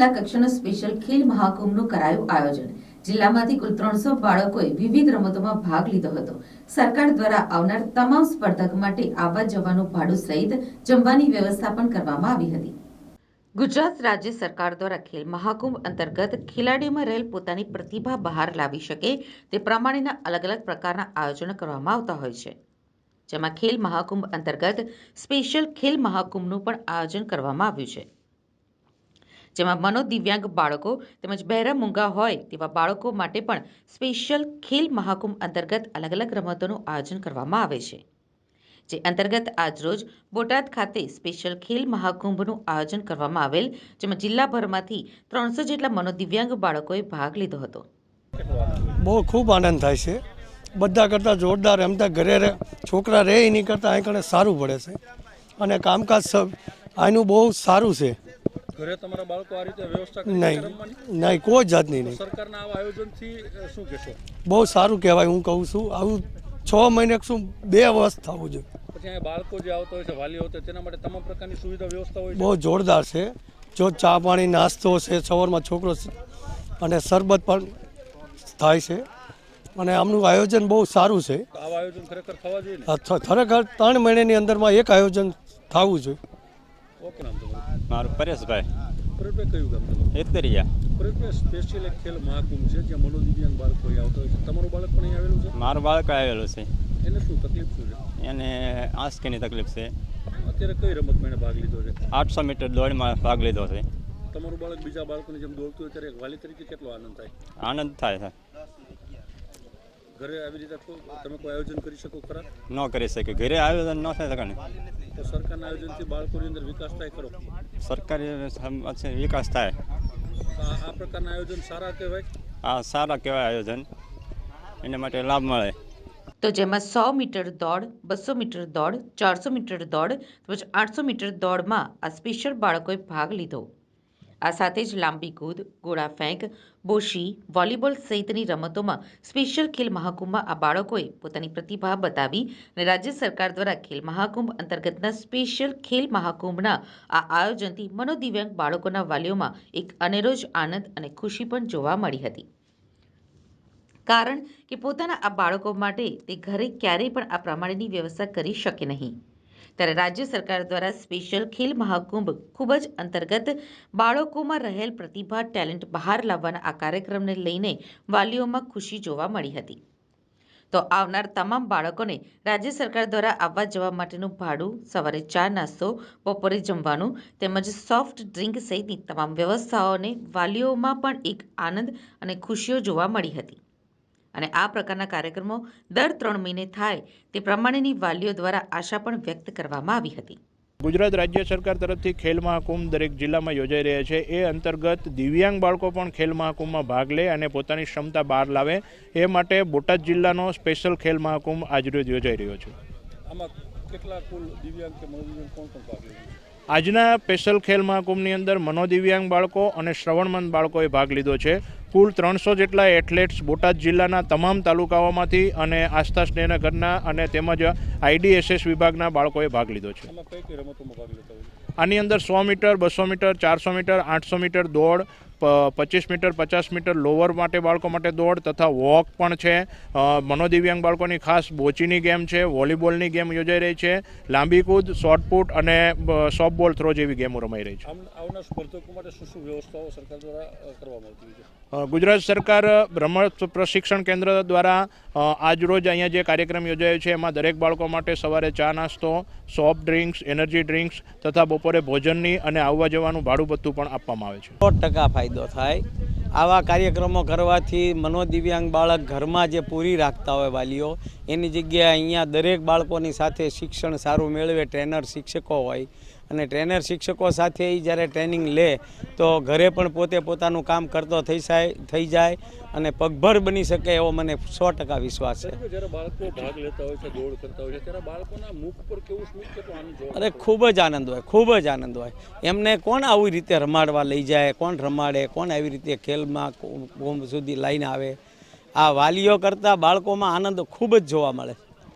જિલ્લા કક્ષાનો સ્પેશિયલ ખેલ મહાકુંભનું કરાયું આયોજન. જિલ્લામાંથી કુલ ત્રણસો બાળકોએ વિવિધ રમતોમાં ભાગ લીધો હતો. સરકાર દ્વારા આવનાર તમામ સ્પર્ધક માટે આવવા જવાનું ભાડું સહિત જમવાની વ્યવસ્થા પણ કરવામાં આવી હતી. ગુજરાત રાજ્ય સરકાર દ્વારા ખેલ મહાકુંભ અંતર્ગત ખેલાડીઓમાં રહેલ પોતાની પ્રતિભા બહાર લાવી શકે તે પ્રમાણેના અલગ અલગ પ્રકારના આયોજનો કરવામાં આવતા હોય છે. જેમાં ખેલ મહાકુંભ અંતર્ગત સ્પેશિયલ ખેલ મહાકુંભનું પણ આયોજન કરવામાં આવ્યું છે. જેમાં મનોદિવ્યાંગ બાળકો તેમજ બહેરા મૂંગા હોય તેવા બાળકો માટે પણ સ્પેશિયલ ખેલ મહાકુંભ અંતર્ગત અલગ અલગ રમતોનું આયોજન કરવામાં આવે છે. જે અંતર્ગત આજરોજ બોટાદ ખાતે સ્પેશિયલ ખેલ મહાકુંભનું આયોજન કરવામાં આવેલ, જેમાં જિલ્લાભરમાંથી ત્રણસો જેટલા મનોદિવ્યાંગ બાળકોએ ભાગ લીધો હતો. બહુ ખૂબ આનંદ થાય છે. બધા કરતાં જોરદાર રમતા ઘરે છોકરા રહે એની કરતાં અહીં કણે સારું પડે છે. અને કામકાજ સબ આનું બહુ સારું છે. ઘરે તમારા બાળકો આ રીતે વ્યવસ્થા કરી નહીં. નહીં કોઈ જાતની નહીં. સરકારના આવા આયોજનથી શું કહેશો? બહુ સારું કહેવાય હું કહું છું. આવું છ મહિને શું બે વર્ષ થવું જોઈએ. પછી અહીંયા બાળકો જે આવતા હોય છે વાલીઓ હોય તેના માટે તમામ પ્રકારની સુવિધા વ્યવસ્થા હોય બહુ જોરદાર છે. જો ચા પાણી નાસ્તો છે સવારમાં છોકરો અને શરબત પણ થાય છે. અને આમનું આયોજન બહુ સારું છે. આવા આયોજન ખરેખર થવા જોઈએ ને? આ થ- ખરેખર ત્રણ મહિનાની અંદરમાં એક આયોજન થવું જોઈએ. ઓકે નામ તમારું મારું પરેશભાઈ. પરેશભાઈ કયું ગામ તમારું? એતરિયા પરેશભાઈ સ્પેશિયલ એક ખેલ મહાકુંભ છે જ્યાં મનોદિવ્યાંગ બાળકો આવતા હોય છે. તમારું બાળક પણ અહીં આવેલું છે? મારું બાળક આવેલું છે. એને શું તકલીફ શું છે? એને આંસકીની તકલીફ છે. અત્યારે કઈ રમતમાં એને ભાગ લીધો છે? આઠસો મીટર દોડમાં ભાગ લીધો છે. તમારું બાળક બીજા બાળકોની જેમ દોડતું હોય ત્યારે વાલી તરીકે કેટલો આનંદ થાય? આનંદ થાય છે. ઘરે આવી રીતે તમે કોઈ આયોજન કરી શકો ખરા? ન કરી શકે ઘરે આયોજન ન થાય શકે તો સરકારના આયોજનથી બાળકોની અંદર વિકાસ થાય ખરો? સરકારી વિકાસ થાય. આ પ્રકારના આયોજન સારા કહેવાય? આ સારા કહેવાય આયોજન. એના માટે લાભ મળે. તો જેમાં સો મીટર દોડ બસો મીટર દોડ ચારસો મીટર દોડ તેમજ આઠસો મીટર દોડમાં આ સ્પેશિયલ બાળકોએ ભાગ લીધો. આ સાથે જ લાંબી કૂદ, ગોળા ફેંક, બોશી, વોલીબોલ સહિતની રમતોમાં સ્પેશિયલ ખેલ મહાકુંભમાં આ બાળકોએ પોતાની પ્રતિભા બતાવી અને રાજ્ય સરકાર દ્વારા ખેલ મહાકુંભ અંતર્ગતના સ્પેશિયલ ખેલ મહાકુંભના આ આયોજનથી મનોદિવ્યાંગ બાળકોના વાલીઓમાં એક અનેરો જ આનંદ અને ખુશી પણ જોવા મળી હતી. કારણ કે પોતાના આ બાળકો માટે તે ઘરે ક્યારેય પણ આ પ્રમાણેની વ્યવસ્થા કરી શકે નહીં. ત્યારે રાજ્ય સરકાર દ્વારા સ્પેશિયલ ખેલ મહાકુંભ ખૂબ જ અંતર્ગત બાળકોમાં રહેલ પ્રતિભા, ટેલેન્ટ બહાર લાવવાના આ કાર્યક્રમને લઈને વાલીઓમાં ખુશી જોવા મળી હતી. તો આવનાર તમામ બાળકોને રાજ્ય સરકાર દ્વારા આવવા જવા માટેનું ભાડું, સવારે ચા નાસ્તો, બપોરે જમવાનું તેમજ સોફ્ટ ડ્રિંક સહિતની તમામ વ્યવસ્થાઓને વાલીઓમાં પણ એક આનંદ અને ખુશીઓ જોવા મળી હતી. અને આ પ્રકારના કાર્યક્રમો દર ત્રણ મહિને થાય તે પ્રમાણેની વાલીઓ દ્વારા આશા પણ વ્યક્ત કરવામાં આવી હતી. ગુજરાત રાજ્ય સરકાર તરફથી ખેલ મહાકુંભ દરેક જિલ્લામાં યોજાઈ રહ્યા છે. એ અંતર્ગત દિવ્યાંગ બાળકો પણ ખેલ મહાકુંભમાં ભાગ લે અને પોતાની ક્ષમતા બહાર લાવે એ માટે બોટાદ જિલ્લાનો સ્પેશિયલ ખેલ મહાકુંભ આજરોજ યોજાઈ રહ્યો છે. આમાં કેટલા કુલ દિવ્યાંગ કે મનોદિવ્યાંગ કોણ કોણ ભાગ લે આજના સ્પેશિયલ ખેલ મહાકુંભની અંદર મનોદિવ્યાંગ બાળકો અને શ્રવણમંદ બાળકોએ ભાગ લીધો છે. કુલ ત્રણસો જેટલા એથ્લેટ્સ બોટાદ જિલ્લાના તમામ તાલુકાઓમાંથી અને આસ્થા સ્નેહનગરના અને તેમજ આઈડીએસએસ વિભાગના બાળકોએ ભાગ લીધો છે. આની અંદર સો મીટર બસો મીટર ચારસો મીટર આઠસો મીટર દોડ પચીસ મીટર પચાસ મીટર લોવર માટે બાળકો માટે દોડ તથા વોક પણ છે. મનોદિવ્યાંગ બાળકોની ખાસ બોચીની ગેમ છે વોલીબોલની ગેમ યોજાઈ રહી છે. લાંબી કૂદ શોર્ટપુટ અને સોફ્ટબોલ થ્રો જેવી ગેમો રમાઈ રહી છે. આવનાર સ્પર્ધકો માટે શું શું વ્યવસ્થાઓ સરકાર દ્વારા કરવામાં આવતી છે? ગુજરાત સરકાર રમત પ્રશિક્ષણ કેન્દ્ર દ્વારા આજરોજ અહીંયા જે કાર્યક્રમ યોજાયો છે એમાં દરેક બાળકો માટે સવારે ચા નાસ્તો સોફ્ટ ડ્રિંક્સ એનર્જી ડ્રિંક્સ તથા બપોરે ભોજનની અને આવવા જવાનું ભાડું ભથ્થું પણ આપવામાં આવે છે. સો ટકા ફાયદો થાય. આવા કાર્યક્રમો કરવાથી મનોદિવ્યાંગ બાળક ઘરમાં જે પૂરી રાખતા હોય વાલીઓ, એની જગ્યાએ અહીંયા દરેક બાળકોની સાથે શિક્ષણ સારું મેળવે, ટ્રેનર, શિક્ષકો હોય અને ટ્રેનર શિક્ષકો સાથે એ જ્યારે ટ્રેનિંગ લે તો ઘરે પણ પોતે પોતાનું કામ કરતો થઈ જાય થઈ જાય અને પગભર બની શકે એવો મને સો ટકા વિશ્વાસ છે. બાળકો ભાગ લેતા હોય છે દોડ કરતા હોય છે બાળકોના મુખ પર કેવું સ્મિત કેટલું અરે ખૂબ જ આનંદ હોય ખૂબ જ આનંદ હોય. એમને કોણ આવી રીતે રમાડવા લઈ જાય કોણ રમાડે કોણ આવી રીતે ખેલમાં સુધી લઈને આવે? આ વાલીઓ કરતાં બાળકોમાં આનંદ ખૂબ જ જોવા મળે.